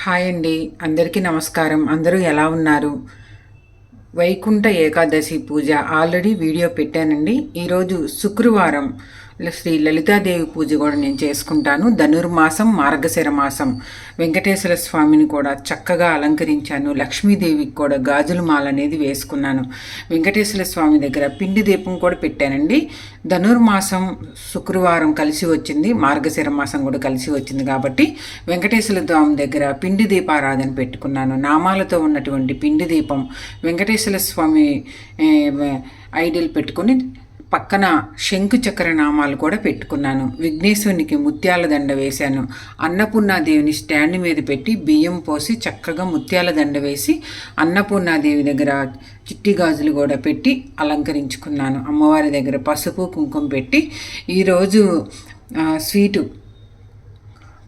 Hi అండి. అందరికీ నమస్కారం. అందరూ ఎలా ఉన్నారు? వైకుంఠ ఏకాదశి పూజ. ఆల్రెడీ వీడియో పెట్టానండి. ఈరోజు శుక్రవారం. శ్రీ లలితాదేవి పూజ కూడా నేను చేసుకుంటాను. ధనుర్మాసం మార్గశిర మాసం. వెంకటేశ్వర స్వామిని కూడా చక్కగా అలంకరించాను. లక్ష్మీదేవికి కూడా గాజుల మాల అనేది వేసుకున్నాను. వెంకటేశ్వర స్వామి దగ్గర పిండి దీపం కూడా పెట్టానండి. ధనుర్మాసం శుక్రవారం కలిసి వచ్చింది. మార్గశిర మాసం కూడా కలిసి వచ్చింది కాబట్టి వెంకటేశ్వర స్వామి దగ్గర పిండి దీపారాధన పెట్టుకున్నాను. నామాలతో ఉన్నటువంటి పిండి దీపం వెంకటేశ్వర స్వామి ఐడియల్ పెట్టుకొని పక్కన శంకు చక్ర నామాలు కూడా పెట్టుకున్నాను. విఘ్నేశ్వరునికి ముత్యాల దండ వేశాను. అన్నపూర్ణాదేవిని స్టాండ్ మీద పెట్టి బియ్యం పోసి చక్కగా ముత్యాల దండ వేసి అన్నపూర్ణాదేవి దగ్గర చిట్టి గాజులు కూడా పెట్టి అలంకరించుకున్నాను. అమ్మవారి దగ్గర పసుపు కుంకుమ పెట్టి ఈరోజు స్వీటు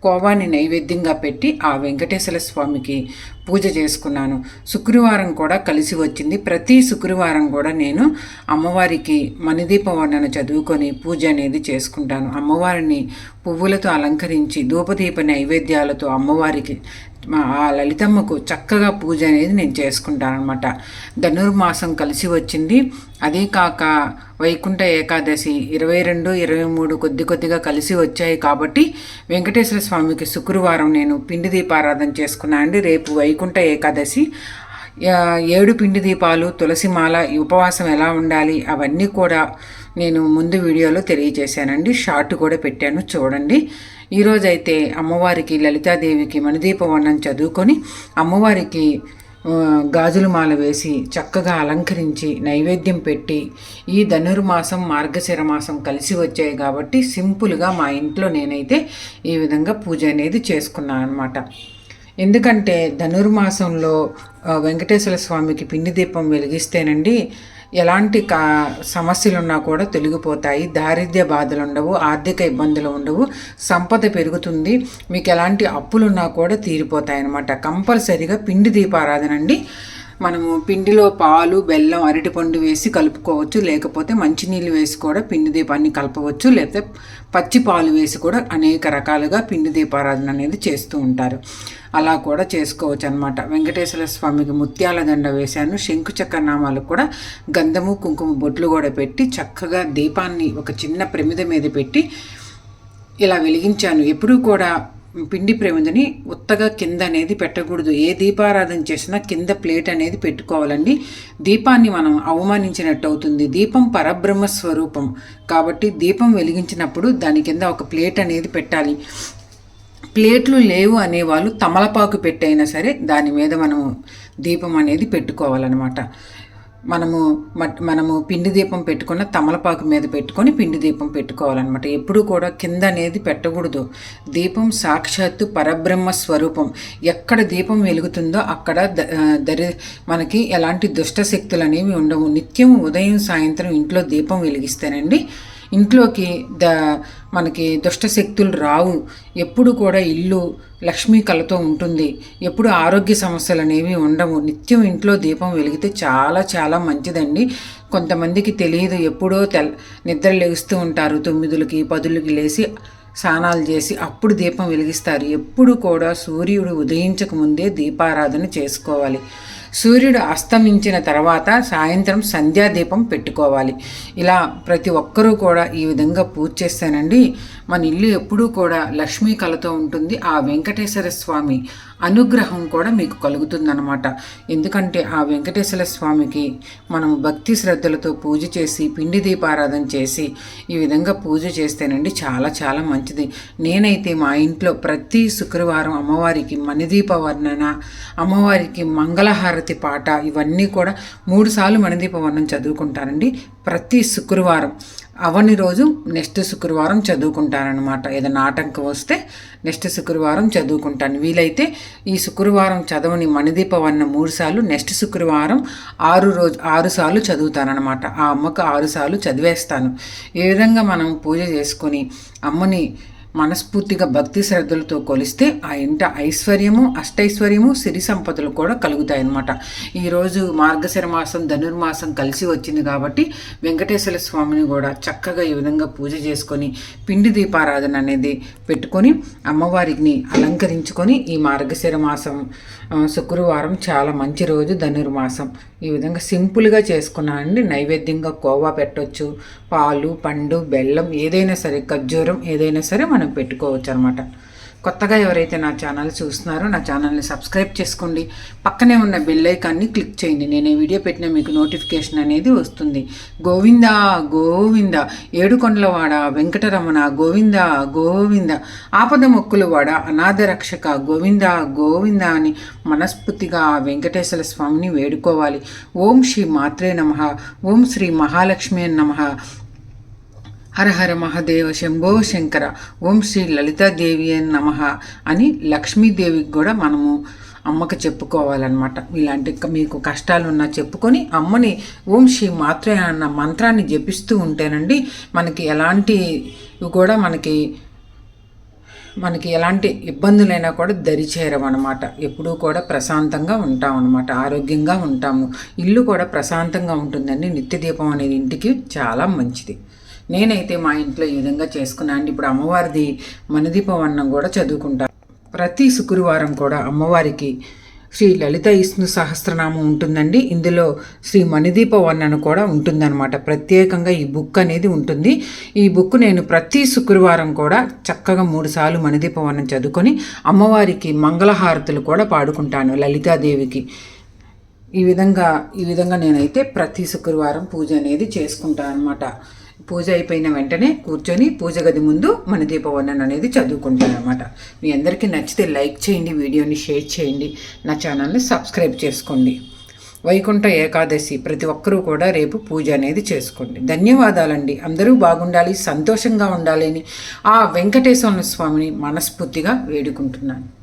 కోవాని నైవేద్యంగా పెట్టి ఆ వెంకటేశ్వర స్వామికి పూజ చేసుకున్నాను. శుక్రవారం కూడా కలిసి వచ్చింది. ప్రతి శుక్రవారం కూడా నేను అమ్మవారికి మణిదీప వర్ణన చదువుకొని పూజ అనేది చేసుకుంటాను. అమ్మవారిని పువ్వులతో అలంకరించి ధూపదీప నైవేద్యాలతో అమ్మవారికి ఆ లలితమ్మకు చక్కగా పూజ అనేది నేను చేసుకుంటాను అనమాట ధనుర్మాసం కలిసి వచ్చింది. అదే కాక వైకుంఠ ఏకాదశి ఇరవై రెండు ఇరవై మూడు కొద్ది కొద్దిగా కలిసి వచ్చాయి కాబట్టి వెంకటేశ్వర స్వామికి శుక్రవారం నేను పిండి దీపారాధన చేసుకున్నాను అండి. రేపు వైకుంఠ ఏకాదశి. ఏడు పిండి దీపాలు తులసిమాల ఉపవాసం ఎలా ఉండాలి అవన్నీ కూడా నేను ముందు వీడియోలో తెలియజేశానండి. షార్ట్ కూడా పెట్టాను చూడండి. ఈరోజైతే అమ్మవారికి లలితాదేవికి మణిదీపవన్నం చదువుకొని అమ్మవారికి గాజుల మాల వేసి చక్కగా అలంకరించి నైవేద్యం పెట్టి ఈ ధనుర్మాసం మార్గశిర మాసం కలిసి వచ్చాయి కాబట్టి సింపుల్గా మా ఇంట్లో నేనైతే ఈ విధంగా పూజ అనేది చేసుకున్నాను అనమాట ఎందుకంటే ధనుర్మాసంలో వెంకటేశ్వర స్వామికి పిండి దీపం వెలిగిస్తేనండి ఎలాంటి కా సమస్యలున్నా కూడా తొలగిపోతాయి దారిద్ర్య బాధలు ఉండవు ఆర్థిక ఇబ్బందులు ఉండవు సంపద పెరుగుతుంది మీకు ఎలాంటి అప్పులున్నా కూడా తీరిపోతాయి అన్నమాట కంపల్సరీగా పిండి దీపారాధన అండి. మనము పిండిలో పాలు బెల్లం అరటిపండు వేసి కలుపుకోవచ్చు. లేకపోతే మంచినీళ్ళు వేసి కూడా పిండి దీపాన్ని కలపవచ్చు. లేకపోతే పచ్చి పాలు వేసి కూడా అనేక రకాలుగా పిండి దీపారాధన అనేది చేస్తూ ఉంటారు. అలా కూడా చేసుకోవచ్చు అనమాట వెంకటేశ్వర స్వామికి ముత్యాల దండ వేశాను. శంకు చక్ర నామాలు కూడా గంధము కుంకుమ బొట్లు కూడా పెట్టి చక్కగా దీపాన్ని ఒక చిన్న ప్రమిద మీద పెట్టి ఇలా వెలిగించాను. ఎప్పుడూ కూడా పిండి ప్రమిదని ఉత్తగా కింద అనేది పెట్టకూడదు. ఏ దీపారాధన చేసినా కింద ప్లేట్ అనేది పెట్టుకోవాలండి. దీపాన్ని మనం అవమానించినట్టు అవుతుంది దీపం పరబ్రహ్మ స్వరూపం. కాబట్టి దీపం వెలిగించినప్పుడు దాని కింద ఒక ప్లేట్ అనేది పెట్టాలి. ప్లేట్లు లేవు అనేవాళ్ళు తమలపాకు పెట్టైనా సరే దాని మీద మనము దీపం అనేది పెట్టుకోవాలన్నమాట. మనము మనము పిండి దీపం పెట్టుకున్న తమలపాకు మీద పెట్టుకొని పిండి దీపం పెట్టుకోవాలన్నమాట. ఎప్పుడు కూడా కింద అనేది పెట్టకూడదు. దీపం సాక్షాత్తు పరబ్రహ్మ స్వరూపం. ఎక్కడ దీపం వెలుగుతుందో అక్కడ దరి మనకి ఎలాంటి దుష్ట శక్తులు అనేవి ఉండవు. నిత్యం ఉదయం సాయంత్రం ఇంట్లో దీపం వెలిగిస్తేనండి ఇంట్లోకి ద మనకి దుష్టశక్తులు రావు. ఎప్పుడు కూడా ఇల్లు లక్ష్మీ కళతో ఉంటుంది. ఎప్పుడు ఆరోగ్య సమస్యలు అనేవి ఉండవు. నిత్యం ఇంట్లో దీపం వెలిగితే చాలా చాలా మంచిదండి. కొంతమందికి తెలియదు. ఎప్పుడో తెల్ నిద్ర లేస్తూ ఉంటారు. తొమ్మిదిలకి పదులకి లేచి స్నానాలు చేసి అప్పుడు దీపం వెలిగిస్తారు. ఎప్పుడు కూడా సూర్యుడు ఉదయించక ముందే దీపారాధన చేసుకోవాలి. సూర్యుడు అస్తమించిన తర్వాత సాయంత్రం సంధ్యాదీపం పెట్టుకోవాలి. ఇలా ప్రతి ఒక్కరూ కూడా ఈ విధంగా పూజ చేస్తానండి. మన ఇల్లు ఎప్పుడూ కూడా లక్ష్మీ కళతో ఉంటుంది. ఆ వెంకటేశ్వర స్వామి అనుగ్రహం కూడా మీకు కలుగుతుందన్నమాట. ఎందుకంటే ఆ వెంకటేశ్వర స్వామికి మనం భక్తి శ్రద్ధలతో పూజ చేసి పిండి దీపారాధన చేసి ఈ విధంగా పూజ చేస్తేనండి చాలా చాలా మంచిది. నేనైతే మా ఇంట్లో ప్రతి శుక్రవారం అమ్మవారికి మణిదీప వర్ణన అమ్మవారికి మంగళహారతి పాట ఇవన్నీ కూడా మూడు సార్లు మణిదీప వర్ణం చదువుకుంటానండి. ప్రతి శుక్రవారం అవని రోజు నెక్స్ట్ శుక్రవారం చదువుకుంటానమాట ఏదైనా ఆటంకం వస్తే నెక్స్ట్ శుక్రవారం చదువుకుంటాను. వీలైతే ఈ శుక్రవారం చదవని మణిదీపవన్న మూడు సార్లు నెక్స్ట్ శుక్రవారం ఆరు రోజు ఆరు సార్లు చదువుతానమాట ఆ అమ్మకు ఆరు సార్లు చదివేస్తాను. ఈ విధంగా మనం పూజ చేసుకొని అమ్మని మనస్ఫూర్తిగా భక్తి శ్రద్ధలతో కొలిస్తే ఆ ఇంట ఐశ్వర్యము అష్టైశ్వర్యము సిరి సంపదలు కూడా కలుగుతాయి అన్నమాట ఈరోజు మార్గశిర మాసం ధనుర్మాసం కలిసి వచ్చింది కాబట్టి వెంకటేశ్వర స్వామిని కూడా చక్కగా ఈ విధంగా పూజ చేసుకొని పిండి దీపారాధన అనేది పెట్టుకొని అమ్మవారిని అలంకరించుకొని ఈ మార్గశిర మాసం శుక్రవారం చాలా మంచి రోజు ధనుర్మాసం. ఈ విధంగా సింపుల్గా చేసుకున్నానండి. నైవేద్యంగా కోవా పెట్టవచ్చు పాలు పండు బెల్లం ఏదైనా సరే ఖర్జూరం ఏదైనా సరే మనం పెట్టుకోవచ్చు అనమాట కొత్తగా ఎవరైతే నా ఛానల్ చూస్తున్నారో నా ఛానల్ని సబ్స్క్రైబ్ చేసుకోండి. పక్కనే ఉన్న బెల్ ఐకాన్ని క్లిక్ చేయండి. నేను ఈ వీడియో పెట్టిన మీకు నోటిఫికేషన్ అనేది వస్తుంది. గోవింద గోవింద ఏడుకొండలవాడ వెంకటరమణ గోవింద గోవింద ఆపద మొక్కులు వాడ అనాథ రక్షక గోవింద గోవింద అని మనస్ఫూర్తిగా వెంకటేశ్వర స్వామిని వేడుకోవాలి. ఓం శ్రీ మాత్రే నమ. ఓం శ్రీ మహాలక్ష్మి నమ. హర హర మహాదేవ శంభో శంకర ఓం శ్రీ లలితాదేవి అని నమ అని లక్ష్మీదేవికి కూడా మనము అమ్మకి చెప్పుకోవాలన్నమాట. ఇలాంటి మీకు కష్టాలు ఉన్నా చెప్పుకొని అమ్మని ఓం శ్రీ మాత్రే అన్న మంత్రాన్ని జపిస్తూ ఉంటేనండి మనకి ఎలాంటి కూడా మనకి మనకి ఎలాంటి ఇబ్బందులైనా కూడా దరిచేరమన్నమాట ఎప్పుడూ కూడా ప్రశాంతంగా ఉంటాం అనమాట ఆరోగ్యంగా ఉంటాము. ఇల్లు కూడా ప్రశాంతంగా ఉంటుందండి. నిత్య దీపం అనేది ఇంటికి చాలా మంచిది. నేనైతే మా ఇంట్లో ఈ విధంగా చేసుకున్నాను ఇప్పుడు అమ్మవారిది మణిదీపవన్నం కూడా చదువుకుంటాను ప్రతి శుక్రవారం కూడా అమ్మవారికి శ్రీ లలిత విష్ణు సహస్రనామం ఉంటుందండి. ఇందులో శ్రీ మణిదీప వర్ణన కూడా ఉంటుందన్నమాట. ప్రత్యేకంగా ఈ బుక్ అనేది ఉంటుంది. ఈ బుక్ నేను ప్రతి శుక్రవారం కూడా చక్కగా మూడుసార్లు మణిదీప వర్ణం చదువుకొని అమ్మవారికి మంగళహారతులు కూడా పాడుకుంటాను లలితాదేవికి. ఈ విధంగా ఈ విధంగా నేనైతే ప్రతి శుక్రవారం పూజ అనేది చేసుకుంటాను అనమాట పూజ అయిపోయిన వెంటనే కూర్చొని పూజ గది ముందు మన దీపవర్ణన్ అనేది చదువుకుంటాను అనమాట మీ అందరికీ నచ్చితే లైక్ చేయండి వీడియోని షేర్ చేయండి నా ఛానల్ని సబ్స్క్రైబ్ చేసుకోండి. వైకుంఠ ఏకాదశి ప్రతి ఒక్కరూ కూడా రేపు పూజ అనేది చేసుకోండి. ధన్యవాదాలండి. అందరూ బాగుండాలి సంతోషంగా ఉండాలని ఆ వెంకటేశ్వర స్వామిని మనస్ఫూర్తిగా వేడుకుంటున్నాను.